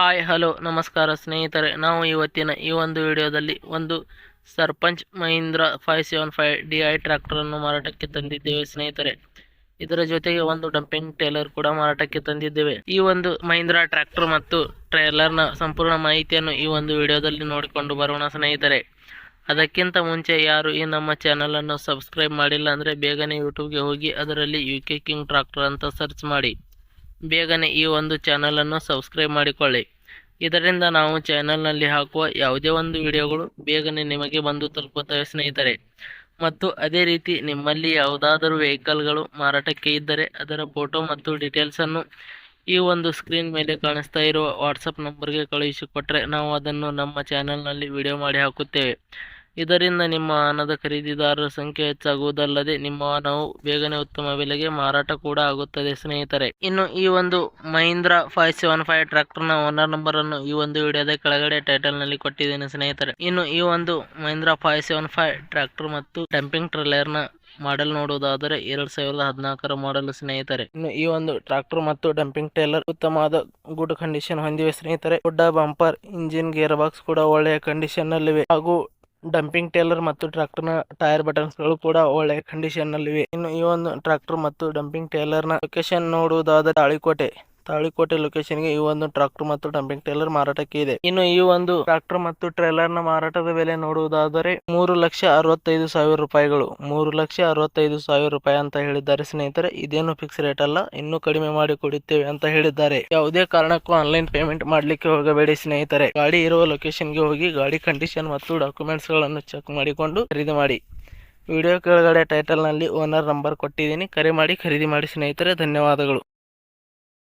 Hi, hello, ನಮಸ್ಕಾರ ಸ್ನೇಹಿತರೆ. ನಾವು ಇವತ್ತಿನ ಈ ಒಂದು ವಿಡಿಯೋದಲ್ಲಿ ಒಂದು Sarpanch Mahindra five seven five D I ಟ್ರ್ಯಾಕ್ಟರನ್ನು ಮಾರಾಟಕ್ಕೆ ತಂದಿದ್ದೇವೆ ಸ್ನೇಹಿತರೆ. ಇದರ ಜೊತೆಗೆ ಒಂದು ಡಂಪಿಂಗ್ ಟ್ರೇಲರ್ ಕೂಡ ಮಾರಾಟಕ್ಕೆ ತಂದಿದ್ದೇವೆ. ಈ ಒಂದು ಮಹೀಂದ್ರ ಟ್ರ್ಯಾಕ್ಟರ್ ಮತ್ತು ಟ್ರೇಲರ್ನ ಸಂಪೂರ್ಣ ಮಾಹಿತಿಯನ್ನು ಈ ಒಂದು ವಿಡಿಯೋದಲ್ಲಿ ನೋಡಿಕೊಂಡು ಬರೋಣ ಸ್ನೇಹಿತರೆ. ಅದಕ್ಕಿಂತ ಮುಂಚೆ ಯಾರು ಈ ನಮ್ಮ ಚಾನಲನ್ನು ಸಬ್ಸ್ಕ್ರೈಬ್ ಮಾಡಿಲ್ಲ ಅಂದರೆ ಬೇಗನೆ ಯೂಟ್ಯೂಬ್ಗೆ ಹೋಗಿ ಅದರಲ್ಲಿ ಯು ಕೆ ಕಿಂಗ್ ಟ್ರಾಕ್ಟರ್ ಅಂತ ಸರ್ಚ್ ಮಾಡಿ. ಬೇಗನೆ ಈ ಒಂದು ಚಾನಲನ್ನು ಸಬ್ಸ್ಕ್ರೈಬ್ ಮಾಡಿಕೊಳ್ಳಿ. ಇದರಿಂದ ನಾವು ಚಾನಲ್ನಲ್ಲಿ ಹಾಕುವ ಯಾವುದೇ ಒಂದು ವಿಡಿಯೋಗಳು ಬೇಗನೆ ನಿಮಗೆ ಬಂದು ತಲುಪುತ್ತವೆ ಸ್ನೇಹಿತರೆ. ಮತ್ತು ಅದೇ ರೀತಿ ನಿಮ್ಮಲ್ಲಿ ಯಾವುದಾದರೂ ವೆಹಿಕಲ್ಗಳು ಮಾರಾಟಕ್ಕೆ ಇದ್ದರೆ ಅದರ ಫೋಟೋ ಮತ್ತು ಡೀಟೇಲ್ಸನ್ನು ಈ ಒಂದು ಸ್ಕ್ರೀನ್ ಮೇಲೆ ಕಾಣಿಸ್ತಾ ಇರುವ ವಾಟ್ಸಪ್ ನಂಬರ್ಗೆ ಕಳುಹಿಸಿಕೊಟ್ಟರೆ ನಾವು ಅದನ್ನು ನಮ್ಮ ಚಾನಲ್ನಲ್ಲಿ ವಿಡಿಯೋ ಮಾಡಿ ಹಾಕುತ್ತೇವೆ. ಇದರಿಂದ ನಿಮ್ಮ ವಾಹನದ ಖರೀದಿದಾರರ ಸಂಖ್ಯೆ ಹೆಚ್ಚಾಗುವುದಲ್ಲದೆ ನಿಮ್ಮ ವಾಹನವು ಬೇಗನೆ ಉತ್ತಮ ಬೆಲೆಗೆ ಮಾರಾಟ ಕೂಡ ಆಗುತ್ತದೆ, ಸ್ನೇಹಿತರೆ. ಇನ್ನು ಈ ಒಂದು ಮಹೀಂದ್ರ ಫೈವ್ ಸೆವೆನ್ ಫೈವ್ ಟ್ರ್ಯಾಕ್ಟರ್ನ ಓನರ್ ನಂಬರ್ ಅನ್ನು ಈ ಒಂದು ವಿಡಿಯೋದ ಕೆಳಗಡೆ ಟೈಟಲ್ನಲ್ಲಿ ಕೊಟ್ಟಿದ್ದೇನೆ, ಸ್ನೇಹಿತರೆ. ಇನ್ನು ಈ ಒಂದು Mahindra five seven five tractor ಮತ್ತು ಡಂಪಿಂಗ್ ಟ್ರೇಲರ್ನ ಮಾಡೆಲ್ ನೋಡುವುದಾದರೆ ಎರಡ್ ಸಾವಿರದ ಹದಿನಾಲ್ಕರ ಮಾಡೆಲ್ ಸ್ನೇಹಿತರೆ. ಇನ್ನು ಈ ಒಂದು ಟ್ರಾಕ್ಟರ್ ಮತ್ತು ಡಂಪಿಂಗ್ ಟೇಲರ್ ಉತ್ತಮವಾದ ಗುಡ್ ಕಂಡೀಷನ್ ಹೊಂದಿವೆ, ಸ್ನೇಹಿತರೆ. ದೊಡ್ಡ ಬಂಪರ್ ಇಂಜಿನ್ ಗೇರ್ ಬಾಕ್ಸ್ ಕೂಡ ಒಳ್ಳೆಯ ಕಂಡೀಷನ್ ನಲ್ಲಿವೆ. ಹಾಗೂ ಡಂಪಿಂಗ್ ಟೇಲರ್ ಮತ್ತು ಟ್ರಾಕ್ಟರ್ನ ಟೈರ್ ಬಟನ್ಸ್ಗಳು ಕೂಡ ಒಳ್ಳೆ ಕಂಡೀಷನ್ ನಲ್ಲಿವೆ. ಇನ್ನು ಈ ಒಂದು ಟ್ರಾಕ್ಟರ್ ಮತ್ತು ಡಂಪಿಂಗ್ ಟೇಲರ್ನ ಲೊಕೇಶನ್ ನೋಡುವುದಾದರೆ ತಾಳಿಕೋಟೆ. ತಾಳಿಕೋಟೆ ಲೊಕೇಶನ್ಗೆ ಈ ಒಂದು ಟ್ರಾಕ್ಟರ್ ಮತ್ತು ಡಂಪಿಂಗ್ ಟ್ರೇಲರ್ ಮಾರಾಟಕ್ಕೆ ಇದೆ. ಇನ್ನು ಈ ಒಂದು ಟ್ರಾಕ್ಟರ್ ಮತ್ತು ಟ್ರೇಲರ್ನ ಮಾರಾಟದ ಬೆಲೆ ನೋಡುವುದಾದರೆ ಮೂರು ಲಕ್ಷ ಅರವತ್ತೈದು ಸಾವಿರ ರೂಪಾಯಿಗಳು. ಮೂರು ಲಕ್ಷ ಅರವತ್ತೈದು ಸಾವಿರ ರೂಪಾಯಿ ಅಂತ ಹೇಳಿದ್ದಾರೆ ಸ್ನೇಹಿತರೆ. ಇದೇನು ಫಿಕ್ಸ್ ರೇಟ್ ಅಲ್ಲ, ಇನ್ನೂ ಕಡಿಮೆ ಮಾಡಿ ಕೊಡುತ್ತೇವೆ ಅಂತ ಹೇಳಿದ್ದಾರೆ. ಯಾವುದೇ ಕಾರಣಕ್ಕೂ ಆನ್ಲೈನ್ ಪೇಮೆಂಟ್ ಮಾಡ್ಲಿಕ್ಕೆ ಹೋಗಬೇಡಿ ಸ್ನೇಹಿತರೆ. ಗಾಡಿ ಇರುವ ಲೊಕೇಶನ್ಗೆ ಹೋಗಿ ಗಾಡಿ ಕಂಡೀಷನ್ ಮತ್ತು ಡಾಕ್ಯುಮೆಂಟ್ಸ್ಗಳನ್ನು ಚೆಕ್ ಮಾಡಿಕೊಂಡು ಖರೀದಿ ಮಾಡಿ. ವಿಡಿಯೋ ಕೆಳಗಡೆ ಟೈಟಲ್ನಲ್ಲಿ ಓನರ್ ನಂಬರ್ ಕೊಟ್ಟಿದ್ದೀನಿ. ಕರೆ ಮಾಡಿ, ಖರೀದಿ ಮಾಡಿ ಸ್ನೇಹಿತರೆ. ಧನ್ಯವಾದಗಳು.